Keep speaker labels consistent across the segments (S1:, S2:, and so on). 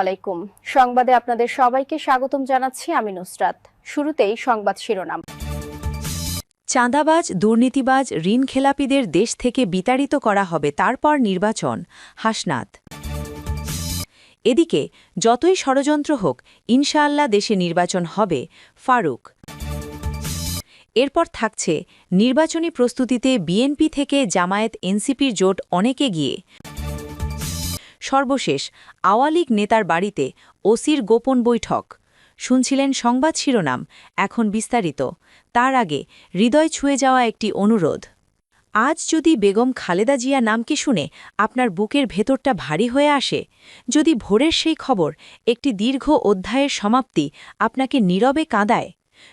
S1: আলাইকুম। সংবাদে আপনাদের সবাইকে স্বাগতম জানাচ্ছি আমি নুসরাত। শুরুতেই সংবাদ শিরোনাম।
S2: চাঁদাবাজ, দুর্নীতিবাজ ঋণ খেলাপিদের দেশ থেকে বিতাড়িত করা হবে তারপর নির্বাচন, হাসনাত। এদিকে, যতই ষড়যন্ত্র হোক, ইনশাআল্লাহ দেশে নির্বাচন হবে, ফারুক। এরপর থাকছে, নির্বাচনী প্রস্তুতিতে বিএনপি থেকে জামায়াত এনসিপির জোট অনেকে গিয়ে সর্বশেষ আওয়ালিগ নেতার বাড়িতে ওসির গোপন বৈঠক। শুনছিলেন সংবাদ শিরোনাম, এখন বিস্তারিত। তার আগে হৃদয় ছুঁয়ে যাওয়া একটি অনুরোধ। আজ যদি বেগম খালেদা জিয়া নামকে শুনে আপনার বুকের ভেতরটা ভারী হয়ে আসে, যদি ভোরের সেই খবর একটি দীর্ঘ অধ্যায়ের সমাপ্তি আপনাকে নীরবে কাঁদায়,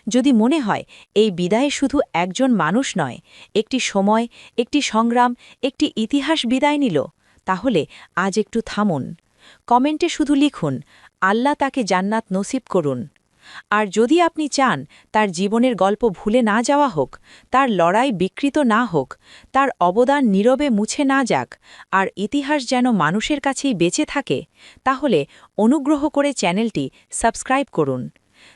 S2: যদি মনে হয় এই বিদায়ে শুধু একজন মানুষ নয়, একটি সময়, একটি সংগ্রাম, একটি ইতিহাস বিদায় নিল তাহলে আজ একটু থামুন। কমেন্টে শুধু লিখুন, আল্লাহ তাকে জান্নাত নসিব করুন। আর যদি আপনি চান তার জীবনের গল্প ভুলে না যাওয়া হোক, তার লড়াই বিকৃত না হোক, তার অবদান নীরবে মুছে না যাক, আর ইতিহাস যেন মানুষের কাছেই বেঁচে থাকে, তাহলে অনুগ্রহ করে চ্যানেলটি সাবস্ক্রাইব করুন।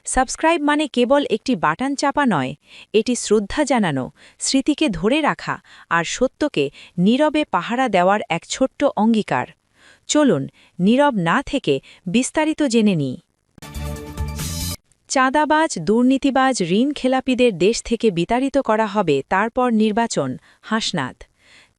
S2: সাবস্ক্রাইব মানে কেবল একটি বাটন চাপা নয়, এটি শ্রদ্ধা জানানো, স্মৃতিকে ধরে রাখা আর সত্যকে নীরবে পাহারা দেওয়ার এক ছোট্ট অঙ্গীকার। চলুন, নীরব না থেকে বিস্তারিত জেনে নিই। চাঁদাবাজ, দুর্নীতিবাজ, ঋণ খেলাপিদের দেশ থেকে বিতাড়িত করা হবে, তারপর নির্বাচন, হাসনাত।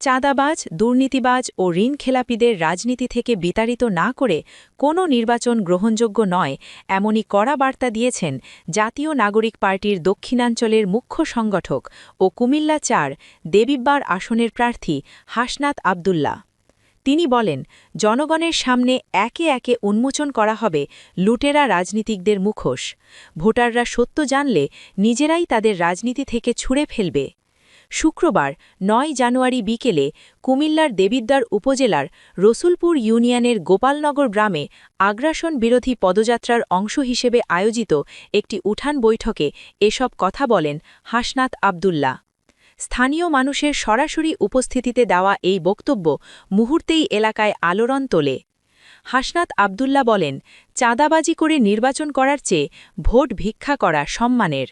S2: চাঁদাবাজ, দুর্নীতিবাজ ও ঋণ খেলাপিদের রাজনীতি থেকে বিতাড়িত না করে কোনো নির্বাচন গ্রহণযোগ্য নয়, এমনই কড়া বার্তা দিয়েছেন জাতীয় নাগরিক পার্টির দক্ষিণাঞ্চলের মুখ্য সংগঠক ও কুমিল্লা চার দেবিব্বার আসনের প্রার্থী হাসনাত আবদুল্লা তিনি বলেন, জনগণের সামনে একে একে উন্মোচন করা হবে লুটেরা রাজনীতিকদের মুখোশ। ভোটাররা সত্য জানলে নিজেরাই তাদের রাজনীতি থেকে ছুঁড়ে ফেলবে। শুক্রবার, নয় জানুয়ারি বিকেলে কুমিল্লার দেবিদ্বার উপজেলার রসুলপুর ইউনিয়নের গোপালনগর গ্রামে আগ্রাসন বিরোধী পদযাত্রার অংশ হিসেবে আয়োজিত একটি উঠান বৈঠকে এসব কথা বলেন হাসনাত আবদুল্লা স্থানীয় মানুষের সরাসরি উপস্থিতিতে দেওয়া এই বক্তব্য মুহূর্তেই এলাকায় আলোড়ন তোলে। হাসনাত আবদুল্লা বলেন, চাঁদাবাজি করে নির্বাচন করার চেয়ে ভোট ভিক্ষা করা সম্মানের।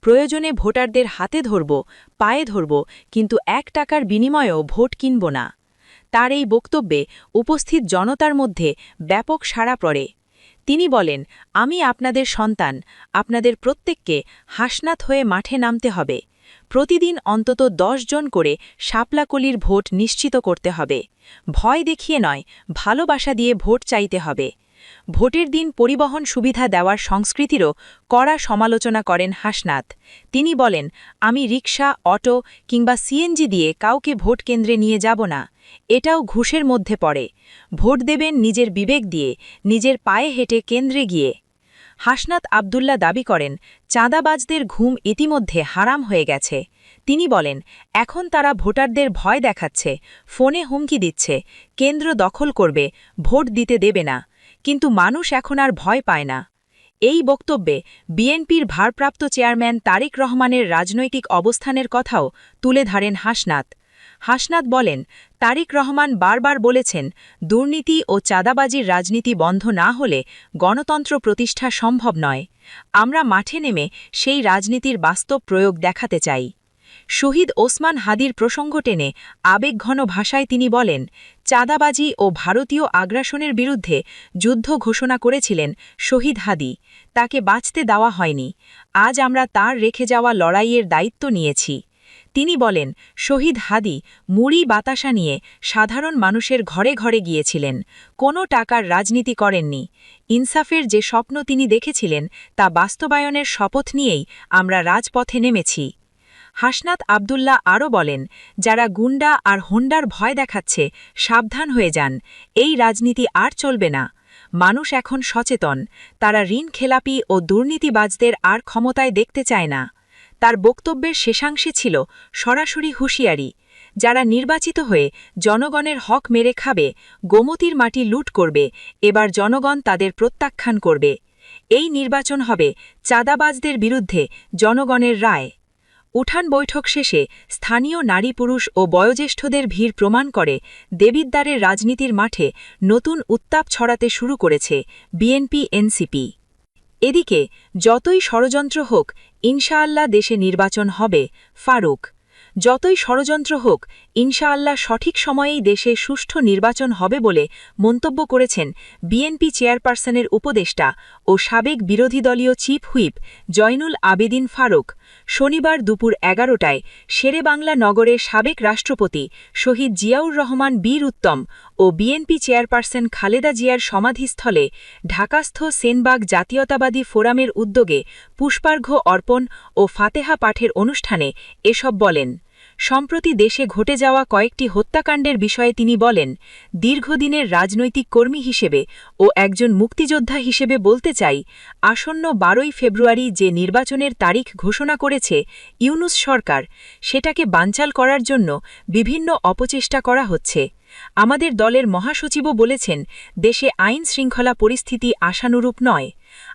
S2: প্রয়োজনে ভোটারদের হাতে ধরব, পায়ে ধরব, কিন্তু এক টাকার বিনিময়েও ভোট কিনব না। তার এই বক্তব্যে উপস্থিত জনতার মধ্যে ব্যাপক সাড়া পড়ে। তিনি বলেন, আমি আপনাদের সন্তান, আপনাদের প্রত্যেককে হাসনাত হয়ে মাঠে নামতে হবে। প্রতিদিন অন্তত দশ জন করে শাপলাকলির ভোট নিশ্চিত করতে হবে। ভয় দেখিয়ে নয়, ভালোবাসা দিয়ে ভোট চাইতে হবে। ভোটের দিন পরিবহন সুবিধা দেওয়ার সংস্কৃতিরও কড়া সমালোচনা করেন হাসনাত। তিনি বলেন, আমি রিকশা, অটো কিংবা সিএনজি দিয়ে কাউকে ভোট কেন্দ্রে নিয়ে যাব না। এটাও ঘুষের মধ্যে পড়ে। ভোট দেবেন নিজের বিবেক দিয়ে, নিজের পায়ে হেঁটে কেন্দ্রে গিয়ে। হাসনাত আবদুল্লা দাবি করেন, চাঁদাবাজদের ঘুম ইতিমধ্যে হারাম হয়ে গেছে। তিনি বলেন, এখন তারা ভোটারদের ভয় দেখাচ্ছে, ফোনে হুমকি দিচ্ছে, কেন্দ্র দখল করবে, ভোট দিতে দেবে না। কিন্তু মানুষ এখন আর ভয় পায় না। এই বক্তব্যে বিএনপির ভারপ্রাপ্ত চেয়ারম্যান তারেক রহমানের রাজনৈতিক অবস্থানের কথাও তুলে ধরেন হাসনাত। হাসনাত বলেন, তারিক রহমান বারবার বলেছেন, দুর্নীতি ও চাঁদাবাজির রাজনীতি বন্ধ না হলে গণতন্ত্র প্রতিষ্ঠা সম্ভব নয়। আমরা মাঠে নেমে সেই রাজনীতির বাস্তব প্রয়োগ দেখাতে চাই। শহীদ ওসমান হাদির প্রসঙ্গ টেনে আবেগঘন ভাষায় তিনি বলেন, চাঁদাবাজি ও ভারতীয় আগ্রাসনের বিরুদ্ধে যুদ্ধ ঘোষণা করেছিলেন শহীদ হাদি। তাকে বাঁচতে দেওয়া হয়নি। আজ আমরা তার রেখে যাওয়া লড়াইয়ের দায়িত্ব নিয়েছি। তিনি বলেন, শহীদ হাদি মুড়ি বাতাসা নিয়ে সাধারণ মানুষের ঘরে ঘরে গিয়েছিলেন। কোনো টাকার রাজনীতি করেননি। ইনসাফের যে স্বপ্ন তিনি দেখেছিলেন, তা বাস্তবায়নের শপথ নিয়েই আমরা রাজপথে নেমেছি। হাসনাত আবদুল্লাহ আরও বলেন, যারা গুন্ডা আর হোন্ডার ভয় দেখাচ্ছে, সাবধান হয়ে যান, এই রাজনীতি আর চলবে না। মানুষ এখন সচেতন, তারা ঋণ খেলাপি ও দুর্নীতিবাজদের আর ক্ষমতায় দেখতে চায় না। তার বক্তব্যের শেষাংশে ছিল, সরাসরি হুঁশিয়ারি। যারা নির্বাচিত হয়ে জনগণের হক মেরে খাবে, গোমতির মাটি লুট করবে, এবার জনগণ তাদের প্রত্যাখ্যান করবে। এই নির্বাচন হবে চাঁদাবাজদের বিরুদ্ধে জনগণের রায়। উঠান বৈঠক শেষে স্থানীয় নারী পুরুষ ও বয়োজ্যেষ্ঠদের ভিড় প্রমাণ করে দেবিদ্বারের রাজনীতির মাঠে নতুন উত্তাপ ছড়াতে শুরু করেছে বিএনপি, এনসিপি। এদিকে যতই ষড়যন্ত্র হোক, ইনশাআল্লাহ দেশে নির্বাচন হবে, ফারুক। যতই ষড়যন্ত্র হোক, ইনশাআল্লাহ সঠিক সময়েই দেশে সুষ্ঠু নির্বাচন হবে বলে মন্তব্য করেছেন বিএনপি চেয়ারপারসনের উপদেষ্টা ও সাবেক বিরোধী দলীয় চিফ হুইপ জয়নুল আবেদিন ফারুক। শনিবার দুপুর এগারোটায় শেরেবাংলা নগরে সাবেক রাষ্ট্রপতি শহীদ জিয়াউর রহমান বীর উত্তম ও বিএনপি চেয়ারপারসন খালেদা জিয়ার সমাধিস্থলে ঢাকাস্থ সেনবাগ জাতীয়তাবাদী ফোরামের উদ্যোগে পুষ্পার্ঘ্য অর্পণ ও ফাতেহা পাঠের অনুষ্ঠানে এসব বলেন। সম্প্রতি দেশে ঘটে যাওয়া কয়েকটি হত্যাকাণ্ডের বিষয়ে তিনি বলেন, দীর্ঘদিনের রাজনৈতিক কর্মী হিসেবে ও একজন মুক্তিযোদ্ধা হিসেবে বলতে চাই, আসন্ন বারোই ফেব্রুয়ারি যে নির্বাচনের তারিখ ঘোষণা করেছে ইউনুস সরকার, সেটাকে বানচাল করার জন্য বিভিন্ন অপচেষ্টা করা হচ্ছে। আমাদের দলের মহাসচিবও বলেছেন, দেশে আইন শৃঙ্খলা পরিস্থিতি আশানুরূপ নয়।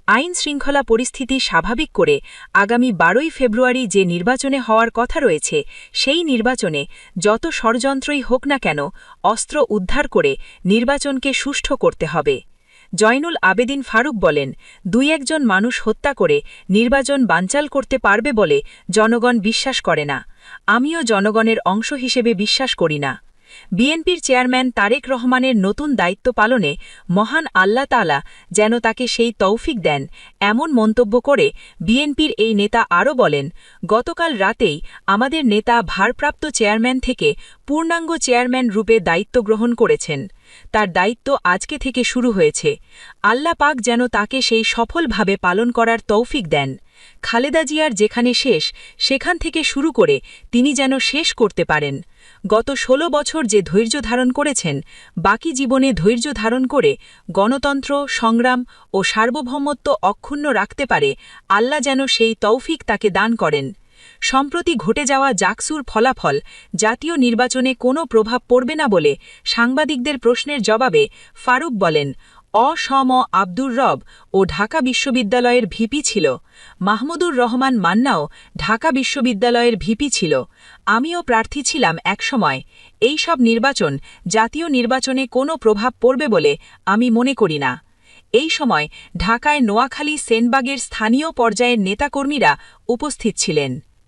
S2: আইন শৃঙ্খলা পরিস্থিতি স্বাভাবিক করে আগামী বারোই ফেব্রুয়ারি যে নির্বাচনে হওয়ার কথা রয়েছে, সেই নির্বাচনে যত ষড়যন্ত্রই হোক না কেন অস্ত্র উদ্ধার করে নির্বাচনকে সুষ্ঠু করতে হবে। জয়নুল আবেদিন ফারুক বলেন, দুই একজন মানুষ হত্যা করে নির্বাচন বানচাল করতে পারবে বলে জনগণ বিশ্বাস করে না। আমিও জনগণের অংশ হিসেবে বিশ্বাস করি না। বিএনপির চেয়ারম্যান তারেক রহমানের নতুন দায়িত্ব পালনে মহান আল্লাহ তালা যেন তাকে সেই তৌফিক দেন এমন মন্তব্য করে বিএনপির এই নেতা আরও বলেন, গতকাল রাতেই আমাদের নেতা ভারপ্রাপ্ত চেয়ারম্যান থেকে পূর্ণাঙ্গ চেয়ারম্যান রূপে দায়িত্ব গ্রহণ করেছেন। তার দায়িত্ব আজকে থেকে শুরু হয়েছে। আল্লাহ পাক যেন তাকে সেই সফলভাবে পালন করার তৌফিক দেন। খালেদা জিয়ার যেখানে শেষ, সেখান থেকে শুরু করে তিনি যেন শেষ করতে পারেন। গত ১৬ বছর যে ধৈর্য ধারণ করেছেন, বাকি জীবনে ধৈর্য ধারণ করে গণতন্ত্র, সংগ্রাম ও সার্বভৌমত্ব অক্ষুণ্ণ রাখতে পারে, আল্লাহ যেন সেই তৌফিক তাকে দান করেন। সম্প্রতি ঘটে যাওয়া জাকসুর ফলাফল জাতীয় নির্বাচনে কোনো প্রভাব পড়বে না বলে সাংবাদিকদের প্রশ্নের জবাবে ফারুক বলেন অসম আব্দুর রব ও ঢাকা বিশ্ববিদ্যালয়ের ভিপি ছিল। মাহমুদুর রহমান মান্নাও ঢাকা বিশ্ববিদ্যালয়ের ভিপি ছিল। আমিও প্রার্থী ছিলাম একসময়। এই সব নির্বাচন জাতীয় নির্বাচনে কোনো প্রভাব পড়বে বলে আমি মনে করি না। এই সময় ঢাকায় নোয়াখালী, সেনবাগের স্থানীয় পর্যায়ের নেতাকর্মীরা উপস্থিত ছিলেন।